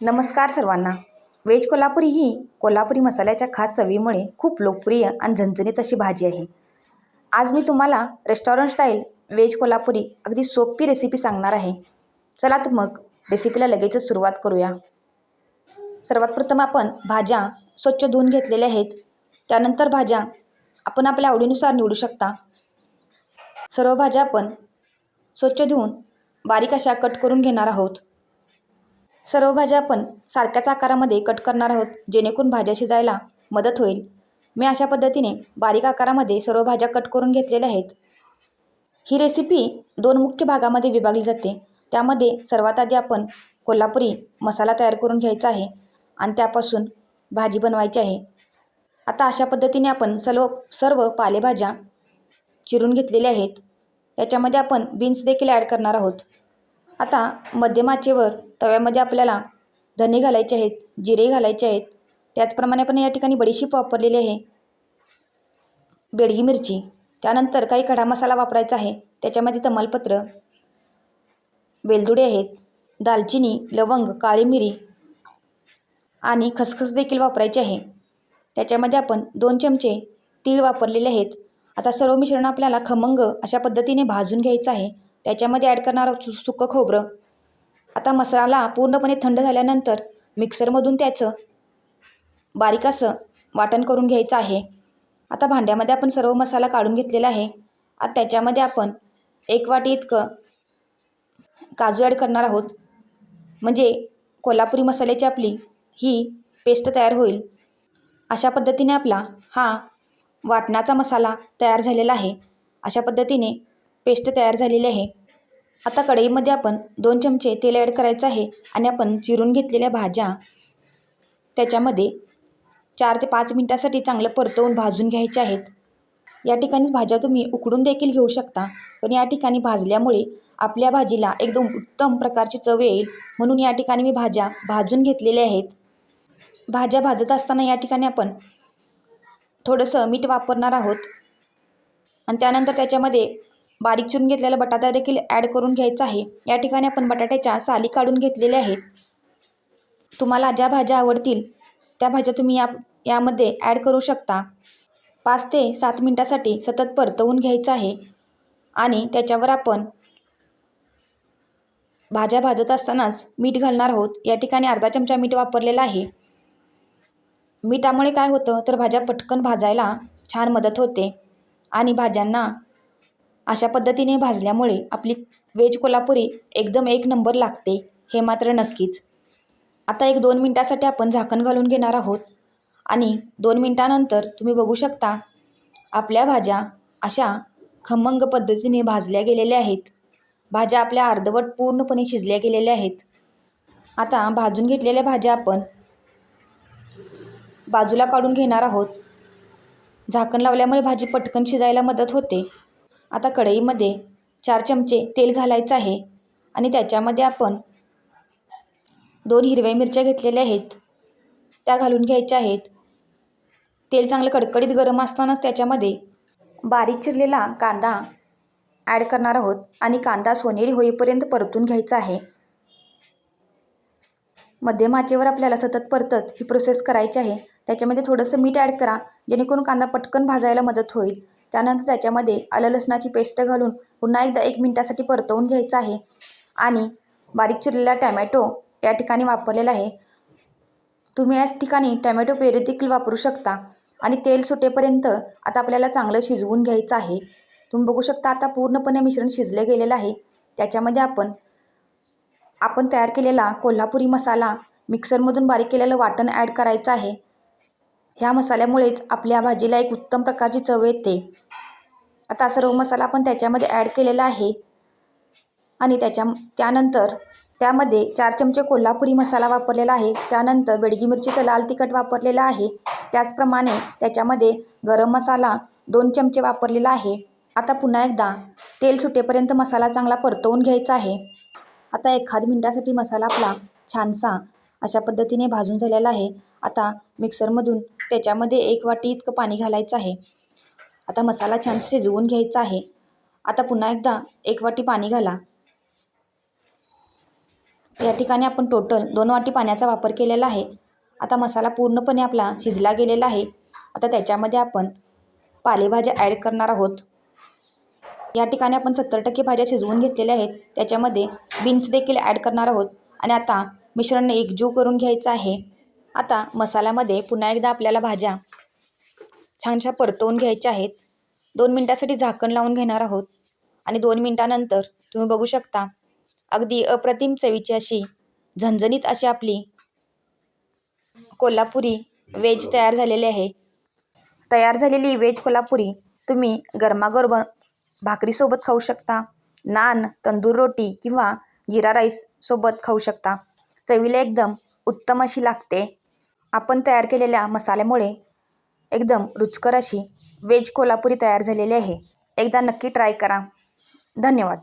नमस्कार सर्वांना. व्हेज कोल्हापुरी ही कोल्हापुरी मसाल्याच्या खास चवीमुळे खूप लोकप्रिय आणि झणझणीत अशी भाजी आहे. आज मी तुम्हाला रेस्टॉरंट स्टाईल व्हेज कोल्हापुरी अगदी सोपी रेसिपी सांगणार आहे. चला तर मग रेसिपीला लगेचच सुरुवात करूया. सर्वात प्रथम आपण भाज्या स्वच्छ धुवून घेतलेल्या आहेत. त्यानंतर भाज्या आपण आपल्या आवडीनुसार निवडू शकता. सर्व भाज्या आपण स्वच्छ धुवून बारीक अशा कट करून घेणार आहोत. सर्व भाज्या आपण सारख्याच आकारामध्ये कट करणार आहोत जेणेकरून भाज्या शिजायला मदत होईल. मी अशा पद्धतीने बारीक आकारामध्ये सर्व भाज्या कट करून घेतलेल्या आहेत. ही रेसिपी दोन मुख्य भागामध्ये विभागली जाते. त्यामध्ये सर्वात आधी आपण कोल्हापुरी मसाला तयार करून घ्यायचा आहे आणि त्यापासून भाजी बनवायची आहे. आता अशा पद्धतीने आपण सर्व सर्व पालेभाज्या चिरून घेतलेल्या आहेत. याच्यामध्ये आपण बीन्स देखील ॲड करणार आहोत. आता मध्यमाचेवर तव्यामध्ये आपल्याला धने घालायचे आहेत जिरे घालायचे आहेत. त्याचप्रमाणे आपण या ठिकाणी बडीशीप वापरलेली आहे. बेडगी मिरची. त्यानंतर काही खडा मसाला वापरायचा आहे. त्याच्यामध्ये तमालपत्र वेलदुडे आहेत दालचिनी लवंग काळी मिरी आणि खसखस देखील वापरायची आहे. त्याच्यामध्ये आपण दोन चमचे तीळ वापरलेले आहेत. आता सर्व मिश्रण आपल्याला खमंग अशा पद्धतीने भाजून घ्यायचं आहे. त्याच्यामध्ये ॲड करणार आहोत सु सुकं खोबरं. आता मसाला पूर्णपणे थंड झाल्यानंतर मिक्सरमधून त्याचं बारीक असं वाटण करून घ्यायचं आहे. आता भांड्यामध्ये आपण सर्व मसाला काढून घेतलेला आहे. आता त्याच्यामध्ये आपण एक वाटी इतकं काजू ॲड करणार आहोत. म्हणजे कोल्हापुरी मसाल्याची आपली ही पेस्ट तयार होईल. अशा पद्धतीने आपला हा वाटणाचा मसाला तयार झालेला आहे. अशा पद्धतीने पेस्ट तयार झालेली आहे. आता कढईमध्ये आपण दोन चमचे तेल ॲड करायचं आहे आणि आपण चिरून घेतलेल्या भाज्या त्याच्यामध्ये चार ते पाच मिनटासाठी चांगलं परतवून भाजून घ्यायच्या आहेत. या ठिकाणी भाज्या तुम्ही उकडून देखील घेऊ शकता पण या ठिकाणी भाजल्यामुळे आपल्या भाजीला एकदम उत्तम प्रकारची चव येईल म्हणून या ठिकाणी मी भाज्या भाजून घेतलेल्या आहेत. भाज्या भाजत असताना या ठिकाणी आपण थोडंसं मीठ वापरणार आहोत. आणि त्यानंतर त्याच्यामध्ये बारीक चिरून घेतलेला बटाटा देखील ॲड करून घ्यायचा आहे. या ठिकाणी आपण बटाट्याच्या साली काढून घेतलेल्या आहेत. तुम्हाला ज्या भाज्या आवडतील त्या भाज्या तुम्ही या यामध्ये ॲड करू शकता. पाच ते सात मिनटासाठी सतत परतवून घ्यायचं आहे आणि त्याच्यावर आपण भाज्या भाजत असतानाच मीठ घालणार आहोत. या ठिकाणी अर्धा चमचा मीठ वापरलेला आहे. मीठामुळे काय होतं? तर भाज्या पटकन भाजायला छान मदत होते आणि भाज्यांना अशा पद्धतीने भाजल्यामुळे आपली वेज कोल्हापुरी एकदम एक नंबर लागते हे मात्र नक्कीच. आता एक दोन मिनटासाठी आपण झाकण घालून घेणार आहोत. आणि दोन मिनटानंतर तुम्ही बघू शकता आपल्या भाज्या अशा खमंग पद्धतीने भाजल्या गेलेल्या आहेत. भाज्या आपल्या अर्धवट पूर्णपणे शिजल्या गेलेल्या आहेत. आता भाजून घेतलेल्या भाज्या आपण बाजूला काढून घेणार आहोत. झाकण लावल्यामुळे भाजी पटकन शिजायला मदत होते. आता कढईमध्ये चार चमचे तेल घालायचं आहे आणि त्याच्यामध्ये आपण दोन हिरव्या मिरच्या घेतलेल्या आहेत. त्या घालून घ्यायच्या आहेत. तेल चांगलं कडकडीत गरम असतानाच त्याच्यामध्ये बारीक चिरलेला कांदा ॲड करणार आहोत आणि कांदा सोनेरी होईपर्यंत परतून घ्यायचा आहे. मध्यम आचेवर आपल्याला सतत परतत ही प्रोसेस करायची आहे. त्याच्यामध्ये थोडंसं मीठ ॲड करा जेणेकरून कांदा पटकन भाजायला मदत होईल. त्यानंतर त्याच्यामध्ये आलं लसणाची पेस्ट घालून पुन्हा एकदा एक मिनटासाठी परतवून घ्यायचं आहे. आणि बारीक चिरलेला टॅमॅटो या ठिकाणी वापरलेला आहे. तुम्ही याच ठिकाणी टॅमॅटो पेरे देखील वापरू शकता. आणि तेल सुटेपर्यंत आता आपल्याला चांगलं शिजवून घ्यायचं आहे. तुम्ही बघू शकता आता पूर्णपणे मिश्रण शिजलं गेलेलं आहे. त्याच्यामध्ये आपण आपण तयार केलेला कोल्हापुरी मसाला मिक्सरमधून बारीक केलेलं वाटण ॲड करायचं आहे. ह्या मसाल्यामुळेच आपल्या भाजीला एक उत्तम प्रकारची चव येते. आता सर्व मसाला आपण त्याच्यामध्ये ॲड केलेला आहे. आणि त्याच्या त्यानंतर त्यामध्ये चार चमचे कोल्हापुरी मसाला वापरलेला आहे. त्यानंतर बेडगी मिरचीचं लाल तिखट वापरलेलं आहे. त्याचप्रमाणे त्याच्यामध्ये गरम मसाला दोन चमचे वापरलेला आहे. आता पुन्हा एकदा तेल सुटेपर्यंत मसाला चांगला परतवून घ्यायचा आहे. आता एखाद मिनटासाठी मसाला आपला छानसा अशा पद्धतीने भाजून झालेला आहे. आता मिक्सरमधून त्याच्यामध्ये एक वाटी इतकं पाणी घालायचं आहे. आता मसाला छान शिजवून घ्यायचा आहे. आता पुन्हा एकदा एक वाटी पाणी घाला. या ठिकाणी आपण टोटल दोन वाटी पाण्याचा वापर केलेला आहे. आता मसाला पूर्णपणे आपला शिजला गेलेला आहे. आता त्याच्यामध्ये आपण पालेभाज्या ॲड करणार आहोत. या ठिकाणी आपण सत्तर टक्के भाज्या शिजवून घेतलेल्या आहेत. त्याच्यामध्ये बीन्स देखील ॲड करणार आहोत. आणि आता मिश्रण एकजीव करून घ्यायचं आहे. आता मसाल्यामध्ये पुन्हा एकदा आपल्याला भाज्या छानशा परतवून घ्यायच्या आहेत. दोन मिनटासाठी झाकण लावून घेणार आहोत. आणि दोन मिनटानंतर तुम्ही बघू शकता अगदी अप्रतिम चवीची अशी झणझणीत अशी आपली कोल्हापुरी वेज तयार झालेली आहे. तयार झालेली वेज कोल्हापुरी तुम्ही गरमागरम भाकरीसोबत खाऊ शकता नान तंदूर रोटी किंवा जिरा राईस सोबत खाऊ शकता. चवीला एकदम उत्तम अशी लागते. आपण तयार केलेल्या मसाल्यामुळे एकदम रुचकर अशी वेज कोल्हापुरी तयार झालेली आहे. एकदा नक्की ट्राय करा. धन्यवाद.